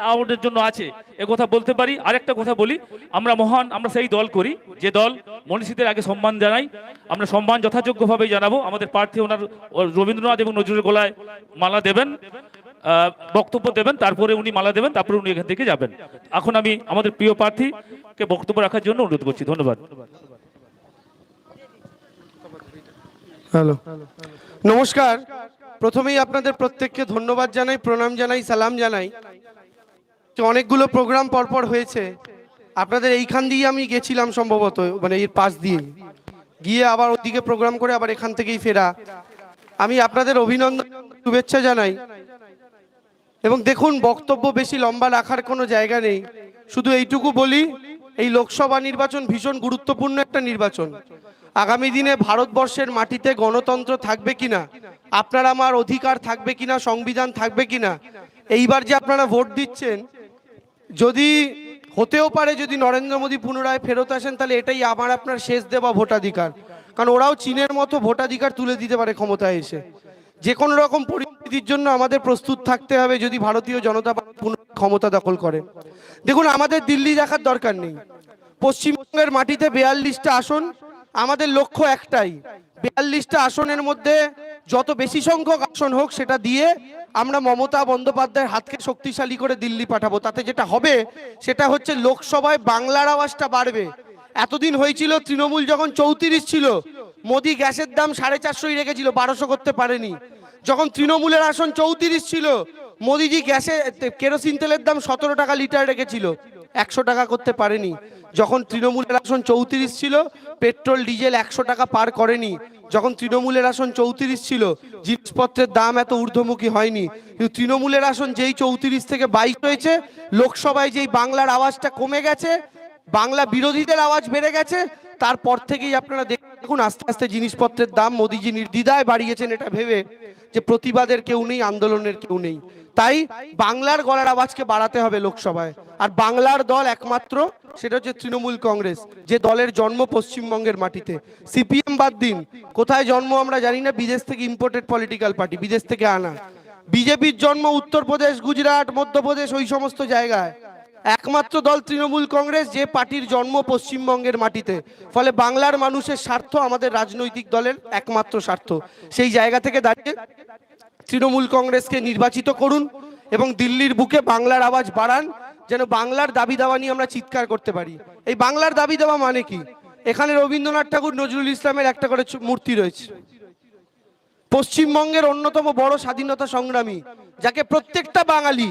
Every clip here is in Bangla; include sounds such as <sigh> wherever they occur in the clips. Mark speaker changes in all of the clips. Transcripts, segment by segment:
Speaker 1: আমাদের জন্য আছে। এ কথা বলতে পারি। আরেকটা কথা বলি। আমরা মহান, আমরা সেই দল করি। যে দল মনীষীদের আগে সম্মান জানাই। আমরা সম্মান যথাযোগ্যভাবে জানাব। আমাদের প্রার্থী ওনার রবীন্দ্রনাথ এবং নজরুল গলায় মালা দেবেন বক্তব্য দেবেন, তারপরে উনি মালা দেবেন, তারপরে উনি এখান থেকে যাবেন। এখন আমি আমাদের প্রিয় প্রার্থীকে বক্তব্য রাখার জন্য অনুরোধ করছি। ধন্যবাদ।
Speaker 2: হ্যালো। নমস্কার। প্রথমেই আপনাদের প্রত্যেককে ধন্যবাদ জানাই, প্রণাম জানাই, সালাম জানাই। যে অনেকগুলো প্রোগ্রাম পরপর হয়েছে। আপনাদের এইখান দিয়ে আমি গেছিলাম সম্ভবত মানে এর পাশ দিয়ে। গিয়ে আবার ওদিকে প্রোগ্রাম করে আবার এখান থেকেই ফেরা। আমি আপনাদের অভিনন্দন, শুভেচ্ছা জানাই। এবং দেখুন, বক্তব্য বেশি লম্বা রাখার কোনো জায়গা নেই। শুধু এইটুকু বলি, এই লোকসভা নির্বাচন ভীষণ গুরুত্বপূর্ণ একটা নির্বাচন। আগামী দিনে ভারতবর্ষের মাটিতে গণতন্ত্র থাকবে কিনা, আপনার আমার অধিকার থাকবে কিনা, সংবিধান থাকবে কিনা, এইবার যে আপনারা ভোট দিচ্ছেন যদি হতেও পারে যদি নরেন্দ্র মোদী পুনরায় ফেরত আসেন, তাহলে এটাই আমার, আপনার শেষ দেওয়া ভোটাধিকার। কারণ ওরাও চীনের মতো ভোটাধিকার তুলে দিতে পারে ক্ষমতায় এসে। যে কোনো রকম পরিস্থিতির জন্য আমাদের প্রস্তুত থাকতে হবে যদি ভারতীয় জনতা ক্ষমতা দখল করে। দেখুন, আমাদের দিল্লি দেখার দরকার নেই। পশ্চিমবঙ্গের মাটিতে বেয়াল্লিশটা আসন, আমাদের লক্ষ্য একটাই। বেয়াল্লিশটা আসনের মধ্যে যত বেশি সংখ্যক আসন হোক, সেটা দিয়ে আমরা মমতা বন্দ্যোপাধ্যায়ের হাতকে শক্তিশালী করে দিল্লি পাঠাবো। তাতে যেটা হবে, সেটা হচ্ছে লোকসভায় বাংলার আওয়াজটা বাড়বে। এতদিন হয়েছিল, তৃণমূল যখন চৌত্রিশ ছিল, মোদি গ্যাসের দাম সাড়ে চারশোই রেখেছিল, বারোশো করতে পারেনি। যখন তৃণমূলের আসন চৌত্রিশ ছিল, মোদিজি গ্যাসে, কেরোসিন তেলের দাম সতেরো টাকা লিটার রেখেছিল, একশো টাকা করতে পারেনি। যখন তৃণমূলের আসন চৌত্রিশ ছিল পেট্রোল, ডিজেল একশো টাকা পার করেনি। যখন তৃণমূলের আসন চৌত্রিশ ছিল, জিনিসপত্রের দাম এত ঊর্ধ্বমুখী হয়নি। কিন্তু তৃণমূলের আসন যেই চৌত্রিশ থেকে বাইশ হয়েছে, লোকসভায় যেই বাংলার আওয়াজটা কমে গেছে, বাংলা বিরোধীদের আওয়াজ বেড়ে গেছে, তারপর থেকেই আপনারা দেখুন আস্তে আস্তে জিনিসপত্রের দাম মোদিজি নির্দ্বিধায় বাড়িয়েছেন এটা ভেবে, যে প্রতিবাদের কেউ নেই, আন্দোলনের কেউ নেই। তাই বাংলার গলার আওয়াজকে বাড়াতে হবে লোকসভায়। আর বাংলার দল একমাত্র সেটা হচ্ছে তৃণমূল কংগ্রেস, যে দলের জন্ম পশ্চিমবঙ্গের মাটিতে। সিপিএম বাদ দিন। কোথায় জন্ম আমরা জানি না, বিদেশ থেকে ইম্পোর্টেড পলিটিক্যাল পার্টি বিদেশ থেকে আনা। বিজেপির জন্ম উত্তরপ্রদেশ, গুজরাট, মধ্যপ্রদেশ, ওই সমস্ত জায়গায়। একমাত্র দল তৃণমূল কংগ্রেস, যে পার্টির জন্ম পশ্চিমবঙ্গের মাটিতে। ফলে বাংলার মানুষের স্বার্থ আমাদের রাজনৈতিক দলের একমাত্র স্বার্থ। সেই জায়গা থেকে দাঁড়িয়ে তৃণমূল কংগ্রেসকে নির্বাচিত করুন এবং দিল্লির বুকে বাংলার আওয়াজ বাড়ান। যেন বাংলার দাবি দাওয়া নিয়ে আমরা চিৎকার করতে পারি। এই বাংলার দাবি দেওয়া মানে কি? এখানে রবীন্দ্রনাথ ঠাকুর নজরুল ইসলামের একটা করে মূর্তি রয়েছে। পশ্চিমবঙ্গের অন্যতম বড় স্বাধীনতা সংগ্রামী, যাকে প্রত্যেকটা বাঙালি,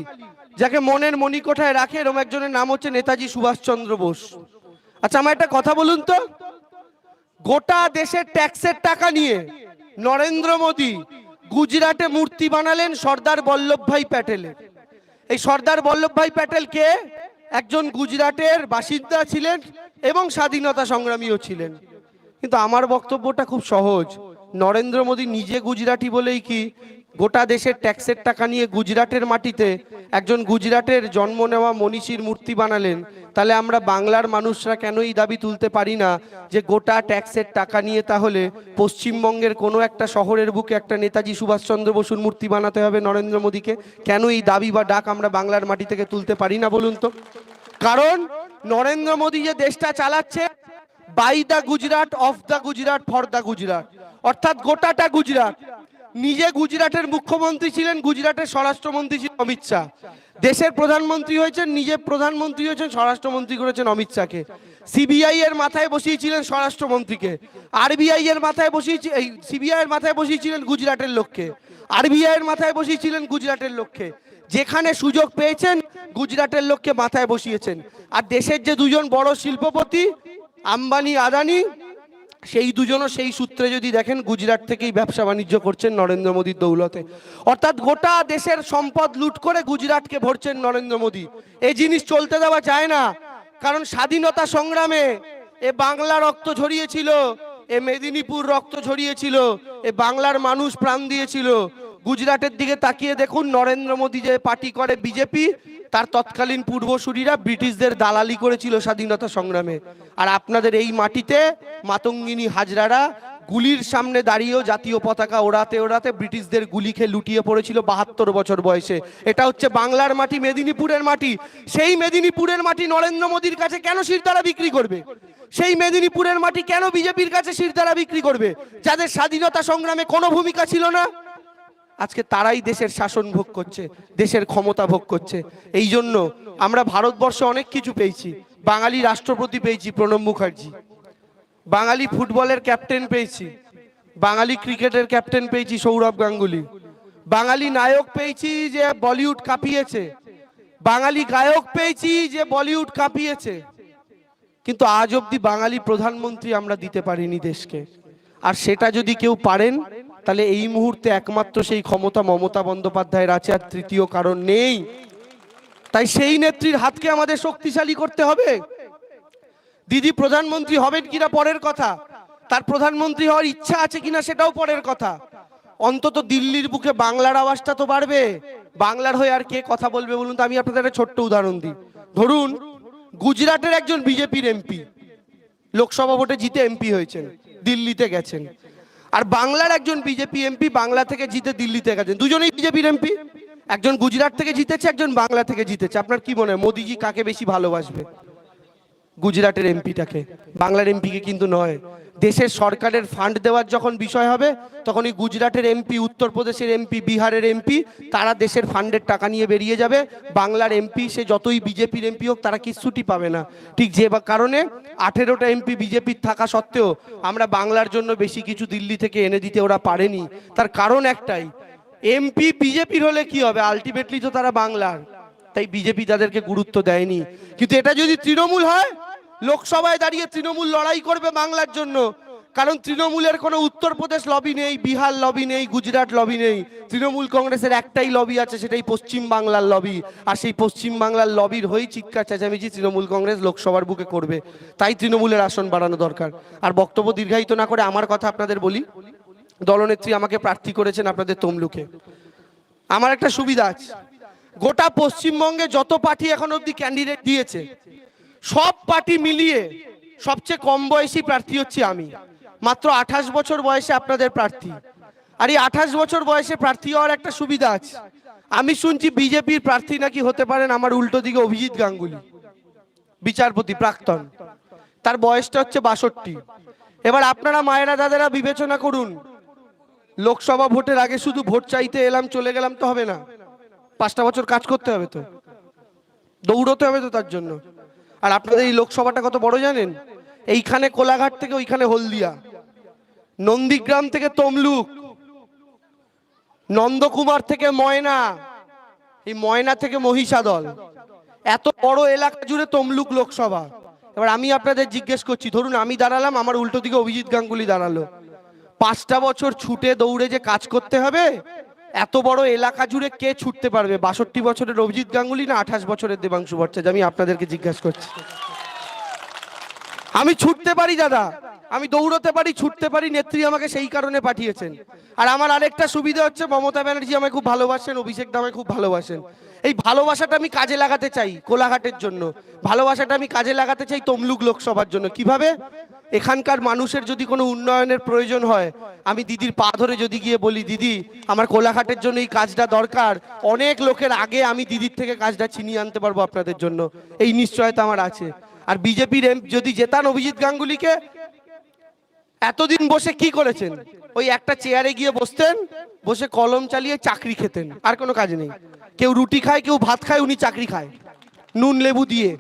Speaker 2: যাকে মনের মণিকোঠায় রাখে এরকম একজনের নাম হচ্ছে নেতাজি সুভাষচন্দ্র বোস। আচ্ছা আমার একটা কথা বলুন তো? গোটা দেশের ট্যাক্সের টাকা নিয়ে নরেন্দ্র মোদী গুজরাটে মূর্তি বানালেন সর্দার বল্লভভাই প্যাটেলের। এই সর্দার বল্লভভাই প্যাটেল কে? একজন গুজরাটের বাসিন্দা ছিলেন এবং স্বাধীনতা সংগ্রামীও ছিলেন। কিন্তু আমার বক্তব্যটা খুব সহজ। নরেন্দ্র মোদী নিজে গুজরাটি বলেই কি গোটা দেশের ট্যাক্সের টাকা নিয়ে গুজরাটের মাটিতে একজন গুজরাটের জন্ম নেওয়া মনীষীর মূর্তি বানালেন। তাহলে আমরা বাংলার মানুষরা কেন এই দাবি তুলতে পারি না যে গোটা ট্যাক্সের টাকা নিয়ে তাহলে পশ্চিমবঙ্গের কোনো একটা শহরের বুকে একটা নেতাজি সুভাষচন্দ্র বসুর মূর্তি বানাতে হবে নরেন্দ্র মোদীকে? কেন এই দাবি বা ডাক আমরা বাংলার মাটি থেকে তুলতে পারি না বলুন তো? কারণ নরেন্দ্র মোদী যে দেশটা চালাচ্ছে by the Gujarat of the Gujarat for the Gujarat অর্থাৎ গোটাটা গুজরাট। নিজে গুজরাটের মুখ্যমন্ত্রী ছিলেন, গুজরাটের স্বরাষ্ট্রমন্ত্রী ছিলেন অমিত শাহ। দেশের প্রধানমন্ত্রী হয়েছেন, নিজে প্রধানমন্ত্রী হয়েছেন, স্বরাষ্ট্রমন্ত্রী করেছেন অমিত শাহকে। সিবিআই এর মাথায় বসিয়েছিলেন স্বরাষ্ট্রমন্ত্রীকে। আরবিআই এর মাথায় বসিয়েছি এই সিবিআই এর মাথায় বসিয়েছিলেন গুজরাটের লোককে। আরবিআই এর মাথায় বসিয়েছিলেন গুজরাটের লোককে। যেখানে সুযোগ পেয়েছেন, গুজরাটের লোককে মাথায় বসিয়েছেন। আর দেশের যে দুজন বড় শিল্পপতি, আম্বানি, আদানি সেই দুজনও সেই সূত্রে যদি দেখেন গুজরাট থেকেই ব্যবসা বাণিজ্য করছেন নরেন্দ্র মোদীর দৌলতে। অর্থাৎ গোটা দেশের সম্পদ লুট করে গুজরাটকে ভরছেন নরেন্দ্র মোদী। এই জিনিস চলতে দেওয়া যায় না, কারণ স্বাধীনতা সংগ্রামে এ বাংলা রক্ত ঝরিয়েছিল, এ মেদিনীপুর রক্ত ঝরিয়েছিল, এ বাংলার মানুষ প্রাণ দিয়েছিল। গুজরাটের দিকে তাকিয়ে দেখুন, নরেন্দ্র মোদী যে পার্টি করে বিজেপি, তার তৎকালীন পূর্বসূরীরা ব্রিটিশদের দালালি করেছিল স্বাধীনতা সংগ্রামে। আর আপনাদের এই মাটিতে মাতঙ্গিনী হাজরারা গুলির সামনে দাঁড়িয়েও জাতীয় পতাকা ওড়াতে ওড়াতে ব্রিটিশদের গুলি খেয়ে লুটিয়ে পড়েছিল বাহাত্তর বছর বয়সে। এটা হচ্ছে বাংলার মাটি, মেদিনীপুরের মাটি। সেই মেদিনীপুরের মাটি নরেন্দ্র মোদীর কাছে কেন শিরদারা বিক্রি করবে? সেই মেদিনীপুরের মাটি কেন বিজেপির কাছে শিরদারা বিক্রি করবে? যাদের স্বাধীনতা সংগ্রামে কোনো ভূমিকা ছিল না আজকে তারাই দেশের শাসন ভোগ করছে, দেশের ক্ষমতা ভোগ করছে। এই জন্য আমরা ভারতবর্ষে অনেক কিছু পেয়েছি। বাঙালি রাষ্ট্রপতি পেয়েছি প্রণব মুখার্জি। বাঙালি ফুটবলের ক্যাপ্টেন পেয়েছি। বাঙালি ক্রিকেটের ক্যাপ্টেন পেয়েছি সৌরভ গাঙ্গুলি। বাঙালি নায়ক পেয়েছি যে বলিউড কাঁপিয়েছে। বাঙালি গায়ক পেয়েছি যে বলিউড কাঁপিয়েছে। কিন্তু আজ অবধি বাঙালি প্রধানমন্ত্রী আমরা দিতে পারিনি দেশকে। আর সেটা যদি কেউ পারেন তাহলে এই মুহূর্তে একমাত্র সেই ক্ষমতা মমতা বন্দ্যোপাধ্যায়ের আছে আর তৃতীয় কারণ নেই। তাই সেই নেত্রীর হাতকে আমাদের শক্তিশালী করতে হবে। দিদি প্রধানমন্ত্রী হবেন কিনা পরের কথা, তার প্রধানমন্ত্রী হওয়ার ইচ্ছা আছে কিনা সেটাও পরের কথা। অন্তত দিল্লির বুকে বাংলার আওয়াজটা তো বাড়বে। বাংলার হয়ে আর কে কথা বলবে বলুন তো, আমি আপনাদের একটা ছোট্ট উদাহরণ দিই। ধরুন, গুজরাটের একজন বিজেপির এমপি, লোকসভা ভোটে জিতে এমপি হয়েছেন, দিল্লিতে গেছেন। আর বাংলার একজন বিজেপি এমপি বাংলা থেকে জিতে দিল্লিতে গেছেন। দুজনেই বিজেপির এমপি। একজন গুজরাট থেকে জিতেছে, একজন বাংলা থেকে জিতেছে। আপনার কি মনে হয়, মোদিজি কাকে বেশি ভালোবাসবে? গুজরাটের এমপিটাকে। বাংলার এমপিকে কিন্তু নয়। দেশের সরকারের ফান্ড দেওয়ার যখন বিষয় হবে তখন এই গুজরাটের এমপি, উত্তরপ্রদেশের এমপি, বিহারের এমপি, তারা দেশের ফান্ডের টাকা নিয়ে বেরিয়ে যাবে। বাংলার এমপি, সে যতই বিজেপির এমপি হোক, তারা কিচ্ছুটি পাবে না। ঠিক যে কারণে আঠেরোটা এমপি বিজেপির থাকা সত্ত্বেও আমরা বাংলার জন্য বেশি কিছু দিল্লি থেকে এনে দিতে ওরা পারেনি। তার কারণ একটাই, এমপি বিজেপির হলে কি হবে? আলটিমেটলি তো তারা বাংলার। তাই বিজেপি তাদেরকে গুরুত্ব দেয়নি। কিন্তু এটা যদি তৃণমূল হয় লোকসভায় দাঁড়িয়ে তৃণমূল লড়াই করবে বাংলার জন্য। কারণ তৃণমূলের কোনো উত্তরপ্রদেশ লবি নেই, বিহার লবি নেই, গুজরাট লবি নেই। তৃণমূল কংগ্রেসের একটাই লবি আছে, সেটাই পশ্চিম বাংলার লবি আর সেই পশ্চিম বাংলার লবির হয়েই চিৎকার চেঁচামেচি তৃণমূল কংগ্রেস লোকসভার বুকে করবে। তাই তৃণমূলের আসন বাড়ানো দরকার। আর বক্তব্য দীর্ঘায়িত না করে আমার কথা আপনাদের বলি। দলনেত্রী আমাকে প্রার্থী করেছেন আপনাদের তমলুকে। আমার একটা সুবিধা আছে। গোটা পশ্চিমবঙ্গে যত পার্টি এখন অব্দি ক্যান্ডিডেট দিয়েছে সব পার্টি মিলিয়ে সবচেয়ে কম বয়সী প্রার্থী হচ্ছি আমি। মাত্র আঠাশ বছর বয়সে আপনাদের প্রার্থী। আর এই আঠাশ বছর বয়সে প্রার্থী হওয়ার একটা সুবিধা আছে। আমি শুনছি বিজেপির প্রার্থী নাকি হতে পারেন আমার উল্টো দিকে অভিজিৎ গাঙ্গুলি, বিচারপতি, প্রাক্তন। তার বয়সটা হচ্ছে বাষট্টি। এবার আপনারা মায়েরা দাদারা বিবেচনা করুন, লোকসভা ভোটের আগে শুধু ভোট চাইতে এলাম, চলে গেলাম তো হবে না। পাঁচটা বছর কাজ করতে হবে তো। দৌড়তে হবে তো তার জন্য। আর আপনাদের এই লোকসভাটা কত বড় জানেন? এইখানে কোলাঘাট থেকে ওইখানে হলদিয়া, নন্দীগ্রাম থেকে তমলুক, নন্দকুমার থেকে ময়না, এই ময়না থেকে মহিষাদল। এত বড় এলাকা জুড়ে তমলুক লোকসভা। এবার আমি আপনাদের জিজ্ঞেস করছি, ধরুন আমি দাঁড়ালাম, আমার উল্টো দিকে অভিজিৎ গাঙ্গুলি দাঁড়াল। পাঁচটা বছর ছুটে দৌড়ে যে কাজ করতে হবে এত বড় এলাকা জুড়ে কে ছুটতে পারবে? বাষট্টি বছরের অভিজিৎ গাঙ্গুলি না আঠাশ বছরের দেবাংশু ভট্টাচার্য? আমি আপনাদেরকে জিজ্ঞাসা করছি। আমি ছুটতে পারি, দাদা। আমি দৌড়তে পারি, ছুটতে পারি, নেত্রী আমাকে সেই কারণে পাঠিয়েছেন। আর আমার আরেকটা সুবিধা হচ্ছে, মমতা ব্যানার্জি আমায় খুব ভালোবাসেন, অভিষেক দামে খুব ভালোবাসেন। এই ভালোবাসাটা আমি কাজে লাগাতে চাই কোলাঘাটের জন্য। ভালোবাসাটা আমি কাজে লাগাতে চাই তমলুক লোকসভার জন্য। কীভাবে? এখানকার মানুষের যদি কোনো উন্নয়নের প্রয়োজন হয়, আমি দিদির পা ধরে যদি গিয়ে বলি, দিদি, আমার কোলাঘাটের জন্য এই কাজটা দরকার। অনেক লোকের আগে আমি দিদির থেকে কাজটা ছিনিয়ে আনতে পারব আপনাদের জন্য। এই নিশ্চয়তা আমার আছে। আর বিজেপির যদি জেতান অভিজিৎ গাঙ্গুলিকে, এতদিন বসে কি করেছেন? ওই একটা চেয়ারে গিয়ে বসতেন, বসে কলম চালিয়ে চাকরি খেতেন। আর কোনো কাজ নেই। কেউ রুটি খায়, কেউ ভাত খায়, উনি চাকরি খায়। নুন, লেবু দিয়ে।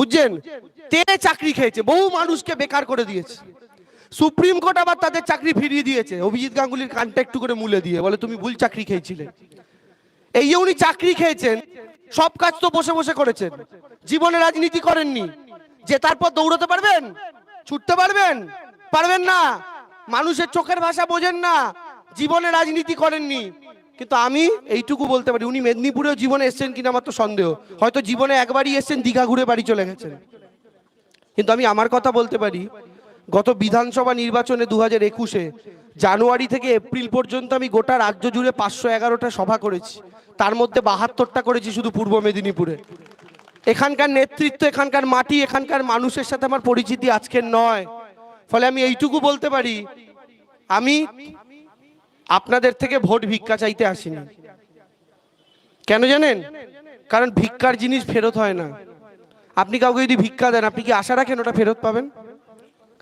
Speaker 2: বুঝছেন? তে চাকরি খেয়েছে, বহু মানুষকে বেকার করে দিয়েছে। সুপ্রিম কোর্ট আবার তাদের চাকরি ফিরিয়ে দিয়েছে, অভিজিৎ গাঙ্গুলির কানটা একটু করে মুলে দিয়ে, বলে, তুমি ভুল চাকরি খেয়েছিলে। এই যে উনি চাকরি খেয়েছেন, সব কাজ তো বসে বসে করেছেন। জীবনে রাজনীতি করেননি। যে তারপর দৌড়তে পারবেন? ছুটতে পারবেন? পারবেন না। মানুষের চোখের ভাষা বোঝেন না। জীবনে রাজনীতি করেননি। কিন্তু আমি এইটুকু বলতে পারি, উনি মেদিনীপুরেও জীবনে এসছেন কিনা আমার তো সন্দেহ। হয়তো জীবনে একবারই এসছেন, দীঘা ঘুরে বাড়ি চলে গেছেন। কিন্তু আমি আমার কথা বলতে পারি, গত বিধানসভা নির্বাচনে দু হাজার একুশে জানুয়ারি থেকে এপ্রিল পর্যন্ত আমি গোটা রাজ্য জুড়ে পাঁচশো এগারোটা সভা করেছি। তার মধ্যে বাহাত্তরটা করেছি শুধু পূর্ব মেদিনীপুরে। এখানকার নেতৃত্ব, এখানকার মাটি, এখানকার মানুষের সাথে আমার পরিচিতি আজকের নয়। ফলে আমি এইটুকু বলতে পারি, আমি আপনাদের থেকে ভোট ভিক্ষা চাইতে আসিনি। কেন জানেন? কারণ ভিক্ষার জিনিস ফেরত হয় না। আপনি কাউকে যদি ভিক্ষা দেন, আপনি কি আশা রাখেন ওটা ফেরত পাবেন?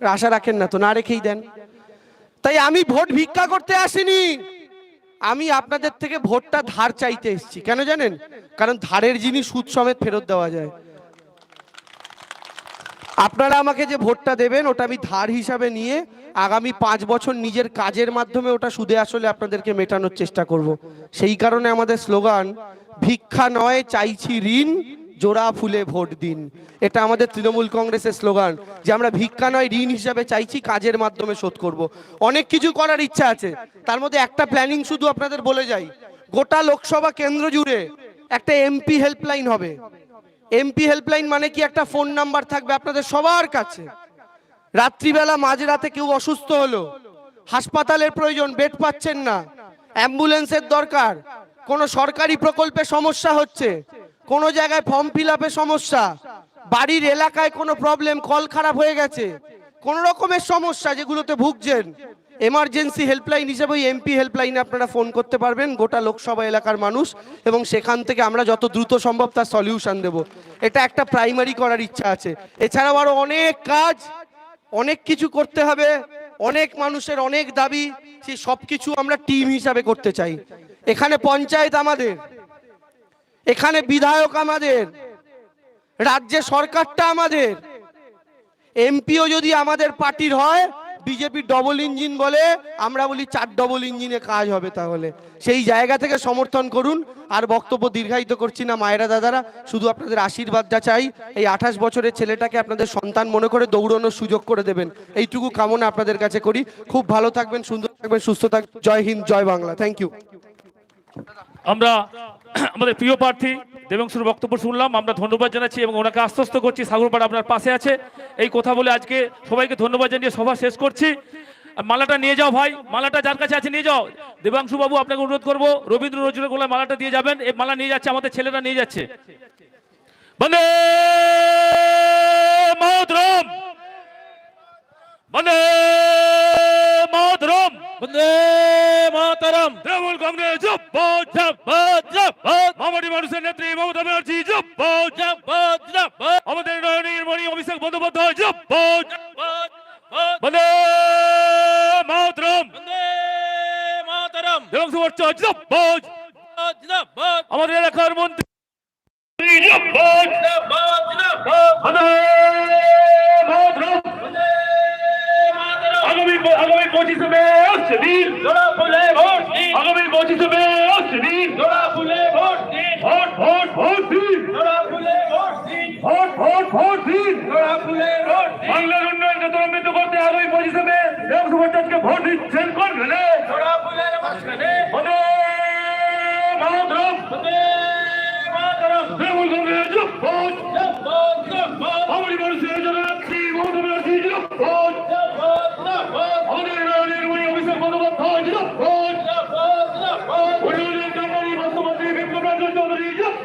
Speaker 2: আশা রাখেন না তো, না রেখেই দেন। তাই আমি ভোট ভিক্ষা করতে আসিনি। আমি আপনাদের থেকে ভোটটা ধার চাইতে এসেছি। কেন জানেন? কারণ ধারের জিনিস সুদ সমেত ফেরত দেওয়া যায়। আপনারা আমাকে যে ভোটটা দেবেন, ওটা আমি ধার হিসাবে নিয়ে আগামী পাঁচ বছর নিজের কাজের মাধ্যমে ওটা সুদে আসলে আপনাদেরকে মেটানোর চেষ্টা করব। সেই কারণে আমাদের স্লোগান, ভিক্ষা নয়, চাইছি ঋণ, জোড়া ফুলে ভোট দিন। এটা আমাদের তৃণমূল কংগ্রেসের স্লোগান, যে আমরা ভিক্ষা নয়, ঋণ হিসাবে চাইছি, কাজের মাধ্যমে শোধ করব। অনেক কিছু করার ইচ্ছা আছে, তার মধ্যে একটা প্ল্যানিং শুধু আপনাদের বলে যাই। গোটা লোকসভা কেন্দ্র জুড়ে একটা এমপি হেল্পলাইন হবে। এমপি হেল্পলাইন মানে কি একটা ফোন নাম্বার থাকবে আপনাদের সবার কাছে? রাত্রিবেলা মাঝরাতে কেউ অসুস্থ হলো, হাসপাতালের প্রয়োজন বেড পাচ্ছেন না অ্যাম্বুলেন্সের দরকার, কোনো সরকারি প্রকল্পে সমস্যা হচ্ছে, কোনো জায়গায় ফর্ম ফিল সমস্যা, বাড়ির এলাকায় কোনো প্রবলেম কল খারাপ হয়ে গেছে, কোনো রকমের সমস্যা যেগুলোতে ভুগছেন এমার্জেন্সি হেল্পলাইন হিসেবে ওই এমপি হেল্পলাইনে আপনারা ফোন করতে পারবেন, গোটা লোকসভা এলাকার মানুষ এবং সেখান থেকে আমরা যত দ্রুত সম্ভব তার সলিউশন দেব। এটা একটা প্রাইমারি করার ইচ্ছা আছে। এছাড়াও আরও অনেক কাজ, অনেক কিছু করতে হবে, অনেক মানুষের অনেক দাবি সেই সব কিছু আমরা টিম হিসাবে করতে চাই। এখানে পঞ্চায়েত আমাদের, এখানে বিধায়ক আমাদের, রাজ্যে সরকারটা আমাদের এমপিও যদি আমাদের পার্টির হয় বিজেপি ডবল ইঞ্জিন বলে, আমরা বলি চার ডবল ইঞ্জিনে কাজ হবে তাহলে। সেই জায়গা থেকে সমর্থন করুন, আর বক্তব্য দীর্ঘায়িত করছি না মায়েরা দাদারা, শুধু আপনাদের আশীর্বাদটা চাই এই আঠাশ বছরের ছেলেটাকে আপনাদের সন্তান মনে করে দৌড়ানোর সুযোগ করে দেবেন। এইটুকু কামনা আপনাদের কাছে করি। খুব ভালো থাকবেন, সুন্দর থাকবেন, সুস্থ থাকবেন। জয় হিন্দ, জয় বাংলা। থ্যাংক ইউ
Speaker 1: আমরা <coughs> আমাদের প্রিয় প্রার্থী দেবংশুর বক্তব্য শুনলাম, আমরা ধন্যবাদ জানাচ্ছি এবং ওনাকে আশ্বস্ত করছি, সাগরপাড়া আপনার পাশে আছে। এই কথা বলে আজকে সবাইকে ধন্যবাদ জানিয়ে সভা শেষ করছি। মালাটা নিয়ে যাও ভাই, মালাটা যার কাছে আছে নিয়ে যাও। দেবাংশু বাবু আপনাকে অনুরোধ করব, রবীন্দ্র নজরুলের গোলায় মালাটা দিয়ে যাবেন, এই মালা নিয়ে যাচ্ছে, আমাদের ছেলেরা নিয়ে যাচ্ছে। বন্দে মাতরম! বন্দে মাতরম বন্দে মাতরম তৃণমূল কংগ্রেস জব্বর জব্বর জব্বর মামাটি মানুষের নেত্রী মমতা ব্যানার্জি জব্বর জব্বর জব্বর আমাদের নয়নীর মণি অভিষেক বন্দ্যোপাধ্যায় জব্বর জব্বর বন্দে মাতরম বন্দে মাতরম দেবংশু ভট্টাচার্য জব্বর জব্বর আমাদের এলাকার মন্ত্রী পঁচিশে মে আসছে দিন জোড়া ফুলে ভোট দিন আগামী পঁচিশে মে আসছে দিন জোড়া ফুলে ভোট দিন ভোট ভোট ভোট দিন জোড়া ফুলে ভোট দিন ভোট ভোট ভোট দিন জোড়া ফুলে ভোট দিন বাংলার উন্নয়নকে ত্বরান্বিত করতে আগামী পঁচিশে মে ভট্টাচার্যকে ভোট দিচ্ছেন করবেন জোড়া ফুলের মাঝখানে। বন্দে মাতরম। বন্দে মাতরম। তৃণমূল কংগ্রেস ভোট। আমাদের মানুষের জননেত্রী মমতা ব্যানার্জি ভোট আমাদের রানীর মণি অভিষেক বন্দ্যোপাধ্যায় ভোট উন্নয়নের কান্ডারি মুখ্যমন্ত্রী বিপ্লব রঞ্জন চৌধুরী ভোট বন্দে মাতরম বন্দে মাতরম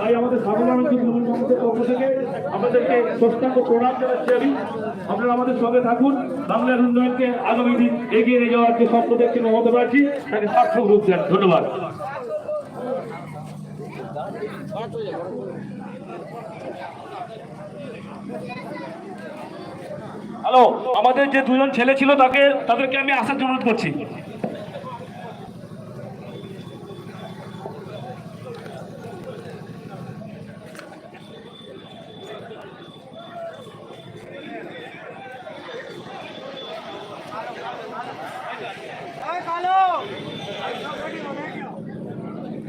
Speaker 1: তাই আমাদের সাধারণ তৃণমূল কংগ্রেসের পক্ষ থেকে আমাদেরকে ষষ্ঠাঙ্গ প্রণাম জানাচ্ছি আমি আপনারা আমাদের সঙ্গে থাকুন বাংলার উন্নয়নকে আগামী দিন এগিয়ে নিয়ে যাওয়ার স্বপ্ন দেখছেন মমতা ব্যানার্জি তাকে সার্থক রূপ ধন্যবাদ হ্যালো আমাদের যে দুজন ছেলে ছিল তাকে তাদেরকে আমি আসার অনুরোধ করছি।